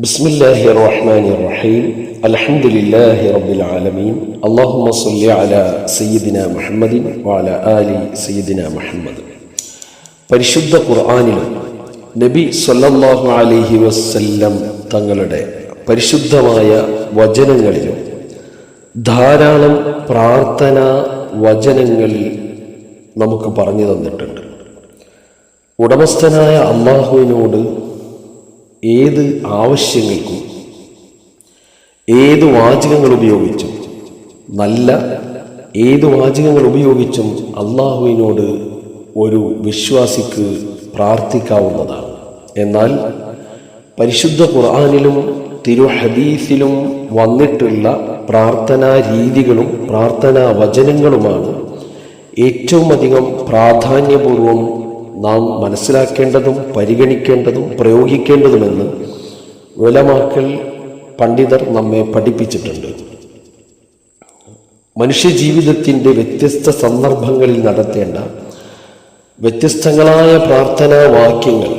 بسم الله الرحمن الرحيم الحمد لله رب العالمين اللهم صل على سيدنا محمد وعلى آل سيدنا محمد പരിശുദ്ധ ഖുർആാനിലും നബി സല്ലല്ലാഹു അലൈഹി വസല്ലം തങ്ങളുടെ പരിശുദ്ധമായ വചനങ്ങളിലും ധാരാളം പ്രാർത്ഥന വചനങ്ങൾ നമുക്ക് പറഞ്ഞു തന്നിട്ടുണ്ട് ഉടമസ്ഥനായ അള്ളാഹുവിനോട് ഏത് ആവശ്യങ്ങൾക്കും ഏത് വാചകങ്ങൾ ഉപയോഗിച്ചും നല്ല ഏത് വാചകങ്ങൾ ഉപയോഗിച്ചും അള്ളാഹുവിനോട് ഒരു വിശ്വാസിക്ക് പ്രാർത്ഥിക്കാവുന്നതാണ്. എന്നാൽ പരിശുദ്ധ ഖുർആാനിലും തിരു ഹദീസിലും വന്നിട്ടുള്ള പ്രാർത്ഥനാ രീതികളും പ്രാർത്ഥനാ വചനങ്ങളുമാണ് ഏറ്റവും അധികം പ്രാധാന്യപൂർവം നാം മനസ്സിലാക്കേണ്ടതും പരിഗണിക്കേണ്ടതും പ്രയോഗിക്കേണ്ടതുമെന്ന് വിലമാക്കൽ പണ്ഡിതർ നമ്മെ പഠിപ്പിച്ചിട്ടുണ്ട്. മനുഷ്യജീവിതത്തിന്റെ വ്യത്യസ്ത സന്ദർഭങ്ങളിൽ നടത്തേണ്ട വ്യത്യസ്തങ്ങളായ പ്രാർത്ഥനാ വാക്യങ്ങൾ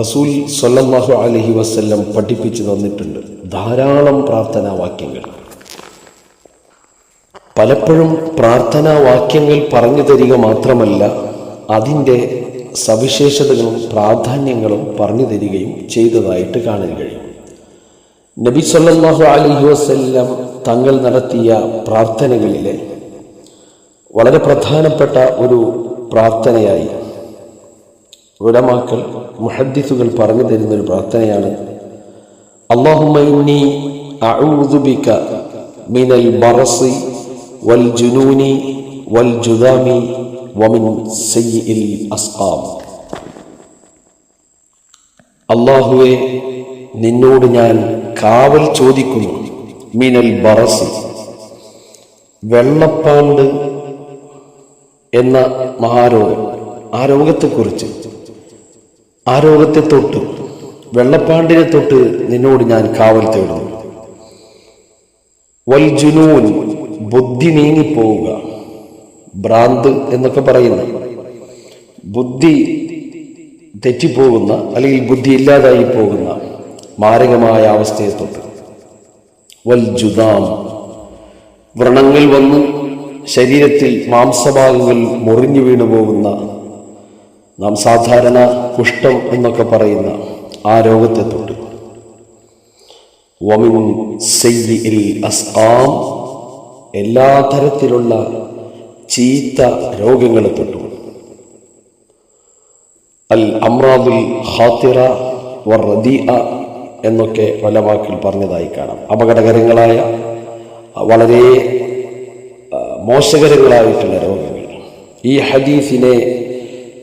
റസൂൽ സൊല്ലാഹു അലഹി വസ്ല്ലം പഠിപ്പിച്ചു തന്നിട്ടുണ്ട്. ധാരാളം പ്രാർത്ഥനാ വാക്യങ്ങൾ. പലപ്പോഴും പ്രാർത്ഥനാ വാക്യങ്ങൾ പറഞ്ഞു തരിക മാത്രമല്ല അതിന്റെ സവിശേഷതകളും പ്രാധാന്യങ്ങളും പറഞ്ഞു തരികയും ചെയ്തതായിട്ട് കാണാൻ കഴിയും. നബി സല്ലാഹു അലഹി വസ്ല്ലാം തങ്ങൾ നടത്തിയ പ്രാർത്ഥനകളിലെ വളരെ പ്രധാനപ്പെട്ട ഒരു പ്രാർത്ഥനയായി ഉലമാക്കൾ മുഹദ്ദിസുകൾ പറഞ്ഞു തരുന്ന ഒരു പ്രാർത്ഥനയാണ്. അള്ളാഹുമൈനി ഇന്നി അഊദു ബിക മിനൽ ബറസി വൽ ജുനൂനി വൽ ജുദാമി വമിൻ സയ്യിൽ അസ്കാം അള്ളാഹുവെ നിന്നോട് ഞാൻ കാവൽ ചോദിക്കുന്നു. മിനൽ ബറസി. വെള്ളപ്പാണ്ട് എന്ന മഹാരോഗം. ആ രോഗത്തെക്കുറിച്ച്. ആ രോഗത്തെ തൊട്ട് വെള്ളപ്പാണ്ടിനെ തൊട്ട് നിന്നോട് ഞാൻ കാവൽ തേടുന്നു. വൽ ജുനൂൻ ബുദ്ധി നീങ്ങിപ്പോവുക. ഭ്രാന്ത് എന്നൊക്കെ പറയുന്ന ബുദ്ധി തെറ്റിപ്പോകുന്ന അല്ലെങ്കിൽ ബുദ്ധി ഇല്ലാതായി പോകുന്ന മാരകമായ അവസ്ഥയെ തൊട്ട്. വൽ ജുദാം. വ്രണങ്ങൾ വന്ന് ശരീരത്തിൽ മാംസഭാഗങ്ങൾ മുറിഞ്ഞു വീണു പോകുന്ന നാം സാധാരണ കുഷ്ഠം എന്നൊക്കെ പറയുന്ന ആ രോഗത്തെ തൊട്ട്. വമിൻ സെയ്യിൽ അസ്ആം എല്ലാ തരത്തിലുള്ള ചീത്ത രോഗങ്ങളെ തൊട്ടു അൽ അമ്രാദുൽ ഹാത്തിറ വർ റദീഅ എന്നൊക്കെ പല വാക്കിൽ പറഞ്ഞതായി കാണാം. അപകടകരങ്ങളായ വളരെ മോശകരങ്ങളായിട്ടുള്ള രോഗങ്ങൾ. ഈ ഹദീസിനെ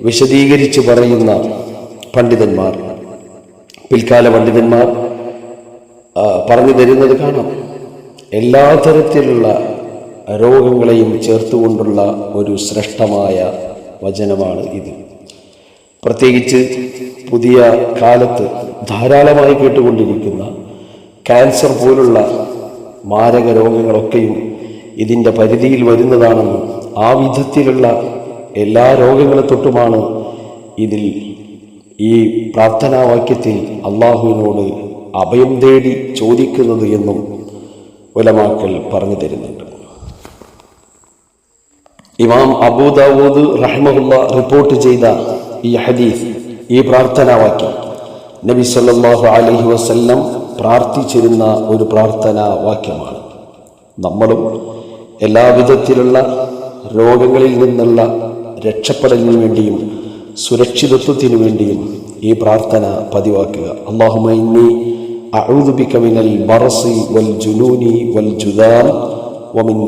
വിശദീകരിച്ച് പറയുന്ന പണ്ഡിതന്മാർ പിൽക്കാല പണ്ഡിതന്മാർ പറഞ്ഞു തരുന്നത് കാണാം. എല്ലാ തരത്തിലുള്ള രോഗങ്ങളെയും ചേർത്തുകൊണ്ടുള്ള ഒരു ശ്രേഷ്ഠമായ വചനമാണ് ഇത്. പ്രത്യേകിച്ച് പുതിയ കാലത്ത് ധാരാളമായി കേട്ടുകൊണ്ടിരിക്കുന്ന ക്യാൻസർ പോലുള്ള മാരക രോഗങ്ങളൊക്കെയും ഇതിന്റെ പരിധിയിൽ വരുന്നതാണെന്നും ആ വിധത്തിലുള്ള എല്ലാ രോഗങ്ങളെ തൊട്ടുമാണ് ഇതിൽ ഈ പ്രാർത്ഥനാവാക്യത്തിൽ അള്ളാഹുവിനോട് അഭയം തേടി ചോദിക്കുന്നത് എന്നും ഒലമാക്കൽ പറഞ്ഞു തരുന്നുണ്ട്. ഇമാം അബൂദാവൂദ് റഹ്മുല്ല റിപ്പോർട്ട് ചെയ്ത ഈ ഹദീസ് ഈ പ്രാർത്ഥനാവാക്യം നബി സല്ലാഹു അലഹി വസ്ല്ലം പ്രാർത്ഥിച്ചിരുന്ന ഒരു പ്രാർത്ഥനാ വാക്യമാണ്. നമ്മളും എല്ലാവിധത്തിലുള്ള രോഗങ്ങളിൽ നിന്നുള്ള രക്ഷപ്പെടലിനു വേണ്ടിയും സുരക്ഷിതത്വത്തിനു വേണ്ടിയും ഈ പ്രാർത്ഥന പതിവാക്കുക. മിനൽ ബറസി വൽ ജുനൂനി വൽ ജുദാൻ വമിൻ